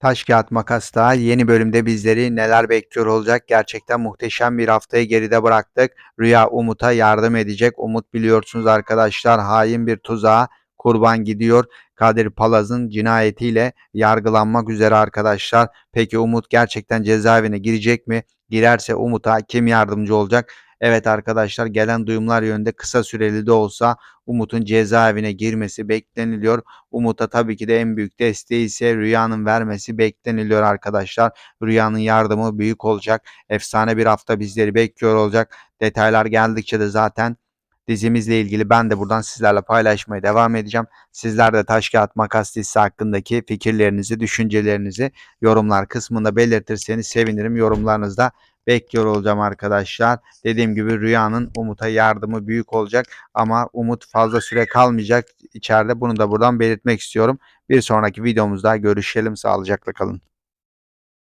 Taş Kağıt Makas'ta yeni bölümde bizleri neler bekliyor olacak? Gerçekten muhteşem bir haftayı geride bıraktık. Rüya Umut'a yardım edecek. Umut biliyorsunuz arkadaşlar hain bir tuzağa kurban gidiyor. Kadir Palaz'ın cinayetiyle yargılanmak üzere arkadaşlar. Peki Umut gerçekten cezaevine girecek mi? Girerse Umut'a kim yardımcı olacak? Evet arkadaşlar gelen duyumlar yönünde kısa süreli de olsa Umut'un cezaevine girmesi bekleniliyor. Umut'a tabii ki de en büyük desteği ise Rüya'nın vermesi bekleniliyor arkadaşlar. Rüya'nın yardımı büyük olacak. Efsane bir hafta bizleri bekliyor olacak. Detaylar geldikçe de zaten dizimizle ilgili ben de buradan sizlerle paylaşmaya devam edeceğim. Sizler de Taş Kağıt Makas dizisi hakkındaki fikirlerinizi, düşüncelerinizi yorumlar kısmında belirtirseniz sevinirim. Yorumlarınızda bekliyor olacağım arkadaşlar. Dediğim gibi Rüya'nın Umut'a yardımı büyük olacak ama Umut fazla süre kalmayacak içeride. Bunu da buradan belirtmek istiyorum. Bir sonraki videomuzda görüşelim. Sağlıcakla kalın.